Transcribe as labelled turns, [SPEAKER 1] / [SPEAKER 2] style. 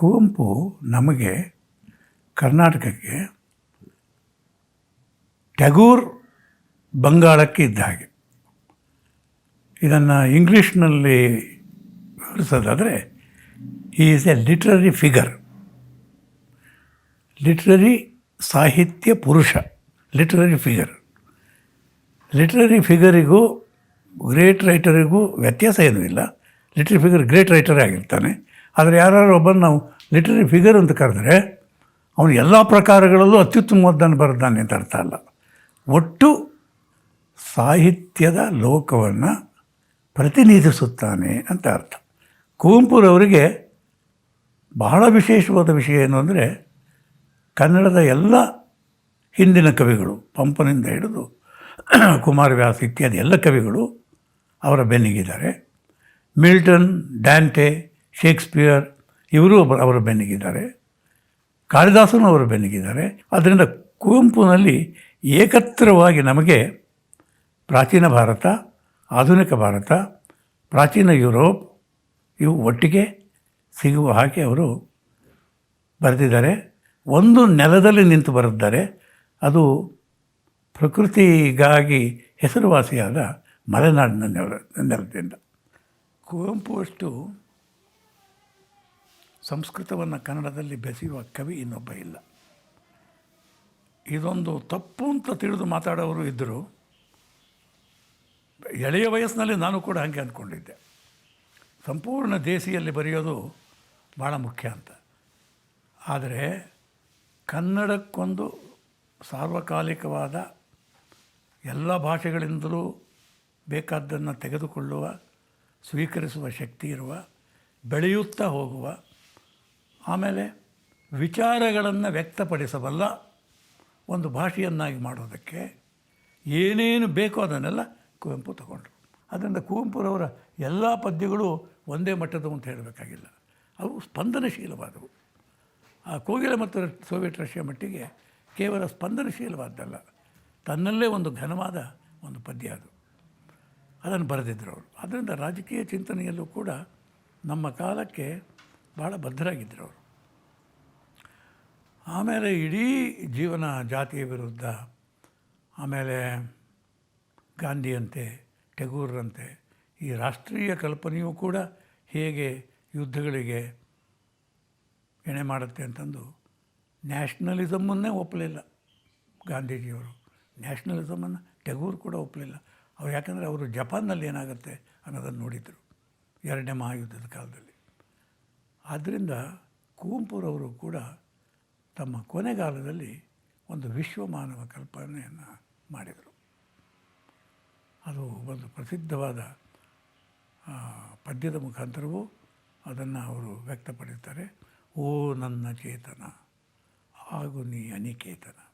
[SPEAKER 1] ಕುವೆಂಪು ನಮಗೆ ಕರ್ನಾಟಕಕ್ಕೆ ಟ್ಯಾಗೂರ್ ಬಂಗಾಳಕ್ಕೆ ಇದ್ದ ಹಾಗೆ. ಇದನ್ನು ಇಂಗ್ಲೀಷ್ನಲ್ಲಿ ವಿವರಿಸೋದಾದರೆ ಈ is a literary figure literary ಸಾಹಿತ್ಯ ಪುರುಷ ಲಿಟ್ರರಿ ಫಿಗರ್ ಲಿಟ್ರರಿ ಫಿಗರಿಗೂ ಗ್ರೇಟ್ ರೈಟರಿಗೂ ವ್ಯತ್ಯಾಸ ಏನೂ ಇಲ್ಲ. ಲಿಟ್ರರಿ ಫಿಗರ್ ಗ್ರೇಟ್ ರೈಟರೇ ಆಗಿರ್ತಾನೆ. ಆದರೆ ಯಾರು ಒಬ್ಬರು ನಾವು ಲಿಟ್ರರಿ ಫಿಗರ್ ಅಂತ ಕರೆದ್ರೆ, ಅವನು ಎಲ್ಲ ಪ್ರಕಾರಗಳಲ್ಲೂ ಅತ್ಯುತ್ತಮವಾದ್ದನ್ನು ಬರೆದಾನೆ ಅಂತ ಅರ್ಥ ಅಲ್ಲ. ಒಟ್ಟು ಸಾಹಿತ್ಯದ ಲೋಕವನ್ನು ಪ್ರತಿನಿಧಿಸುತ್ತಾನೆ ಅಂತ ಅರ್ಥ. ಕುವೆಂಪುರವರಿಗೆ ಬಹಳ ವಿಶೇಷವಾದ ವಿಷಯ ಏನು ಅಂದರೆ, ಕನ್ನಡದ ಎಲ್ಲ ಹಿಂದಿನ ಕವಿಗಳು, ಪಂಪನಿಂದ ಹಿಡಿದು ಕುಮಾರವ್ಯಾಸ ಇತ್ಯಾದಿ ಎಲ್ಲ ಕವಿಗಳು ಅವರ ಬೆನ್ನಿಗಿದ್ದಾರೆ. ಮಿಲ್ಟನ್, ಡ್ಯಾಂಟೆ ಶೇಕ್ಸ್ಪಿಯರ್, ಇವರು ಅವರ ಬೆನ್ನಿಗಿದ್ದಾರೆ. ಕಾಳಿದಾಸನು ಅವರ ಬೆನ್ನಿಗಿದ್ದಾರೆ. ಅದರಿಂದ ಕುವೆಂಪುನಲ್ಲಿ ಏಕತ್ರವಾಗಿ ನಮಗೆ ಪ್ರಾಚೀನ ಭಾರತ, ಆಧುನಿಕ ಭಾರತ, ಪ್ರಾಚೀನ ಯುರೋಪ್, ಇವು ಒಟ್ಟಿಗೆ ಸಿಗುವ ಹಾಗೆ ಅವರು ಬರೆದಿದ್ದಾರೆ. ಒಂದು ನೆಲದಲ್ಲಿ ನಿಂತು ಬರೆದಿದ್ದಾರೆ. ಅದು ಪ್ರಕೃತಿಗಾಗಿ ಹೆಸರುವಾಸಿಯಾದ ಮಲೆನಾಡಿನ ನೆಲ, ನೆಲದಿಂದ. ಕುವೆಂಪು ಅಷ್ಟು ಸಂಸ್ಕೃತವನ್ನು ಕನ್ನಡದಲ್ಲಿ ಬೆಸೆಯುವ ಕವಿ ಇನ್ನೊಬ್ಬ ಇಲ್ಲ. ಇದೊಂದು ತಪ್ಪು ಅಂತ ತಿಳಿದು ಮಾತಾಡೋರು ಇದ್ದರು ಎಳೆಯ ವಯಸ್ಸಿನಲ್ಲಿ ನಾನು ಕೂಡ ಹಾಗೆ ಅಂದ್ಕೊಂಡಿದ್ದೆ. ಸಂಪೂರ್ಣ ದೇಸಿಯಲ್ಲಿ ಬರೆಯೋದು ಭಾಳ ಮುಖ್ಯ ಅಂತ. ಆದರೆ ಕನ್ನಡಕ್ಕೊಂದು ಸಾರ್ವಕಾಲಿಕವಾದ ಎಲ್ಲ ಭಾಷೆಗಳಿಂದಲೂ ಬೇಕಾದ್ದನ್ನು ತೆಗೆದುಕೊಳ್ಳುವ, ಸ್ವೀಕರಿಸುವ ಶಕ್ತಿ ಇರುವ, ಬೆಳೆಯುತ್ತಾ ಹೋಗುವ ಆಮೇಲೆ ವಿಚಾರಗಳನ್ನು ವ್ಯಕ್ತಪಡಿಸಬಲ್ಲ ಒಂದು ಭಾಷೆಯನ್ನಾಗಿ ಮಾಡೋದಕ್ಕೆ ಏನೇನು ಬೇಕೋ ಅದನ್ನೆಲ್ಲ ಕುವೆಂಪು ತಗೊಂಡ್ರು. ಅದರಿಂದ ಕುವೆಂಪುರವರ ಎಲ್ಲ ಪದ್ಯಗಳು ಒಂದೇ ಮಟ್ಟದ ಅಂತ ಹೇಳಬೇಕಾಗಿಲ್ಲ. ಅವು ಸ್ಪಂದನಶೀಲವಾದವು. ಆ ಕೋಗಿಲೆ ಮತ್ತು ಸೋವಿಯಟ್ ರಷ್ಯಾ ಮಟ್ಟಿಗೆ ಕೇವಲ ಸ್ಪಂದನಶೀಲವಾದ್ದಲ್ಲ. ತನ್ನಲ್ಲೇ ಒಂದು ಘನವಾದ ಒಂದು ಪದ್ಯ ಅದು. ಅದನ್ನು ಬರೆದಿದ್ದರು ಅವರು. ಅದರಿಂದ ರಾಜಕೀಯ ಚಿಂತನೆಯಲ್ಲೂ ಕೂಡ ನಮ್ಮ ಕಾಲಕ್ಕೆ ಭಾಳ ಬದ್ಧರಾಗಿದ್ದರು ಅವರು. ಆಮೇಲೆ ಇಡೀ ಜೀವನ ಜಾತಿಯ ವಿರುದ್ಧ, ಆಮೇಲೆ ಗಾಂಧಿಯಂತೆ, ಟೆಗೂರ್ರಂತೆ, ಈ ರಾಷ್ಟ್ರೀಯ ಕಲ್ಪನೆಯೂ ಕೂಡ ಹೇಗೆ ಯುದ್ಧಗಳಿಗೆ ಎಣೆ ಮಾಡುತ್ತೆ ಅಂತಂದು ನ್ಯಾಷನಲಿಸಮನ್ನೇ ಒಪ್ಪಲಿಲ್ಲ ಗಾಂಧೀಜಿಯವರು. ನ್ಯಾಷನಲಿಸಮನ್ನು ಟೆಗೂರ್ ಕೂಡ ಒಪ್ಪಲಿಲ್ಲ. ಅವ್ರು ಯಾಕಂದರೆ ಅವರು ಜಪಾನ್ನಲ್ಲಿ ಏನಾಗುತ್ತೆ ಅನ್ನೋದನ್ನು ನೋಡಿದರು ಎರಡನೇ ಮಹಾಯುದ್ಧದ ಕಾಲದಲ್ಲಿ. ಆದ್ದರಿಂದ ಕುವೆಂಪುರವರು ಕೂಡ ತಮ್ಮ ಕೊನೆಗಾಲದಲ್ಲಿ ಒಂದು ವಿಶ್ವಮಾನವ ಕಲ್ಪನೆಯನ್ನು ಮಾಡಿದರು. ಅದು ಒಂದು ಪ್ರಸಿದ್ಧವಾದ ಪದ್ಯದ ಮುಖಾಂತರವೂ ಅದನ್ನು ಅವರು ವ್ಯಕ್ತಪಡಿಸ್ತಾರೆ. ಓ ನನ್ನ ಚೇತನ ಹಾಗೂ ನೀ ಅನಿಕೇತನ.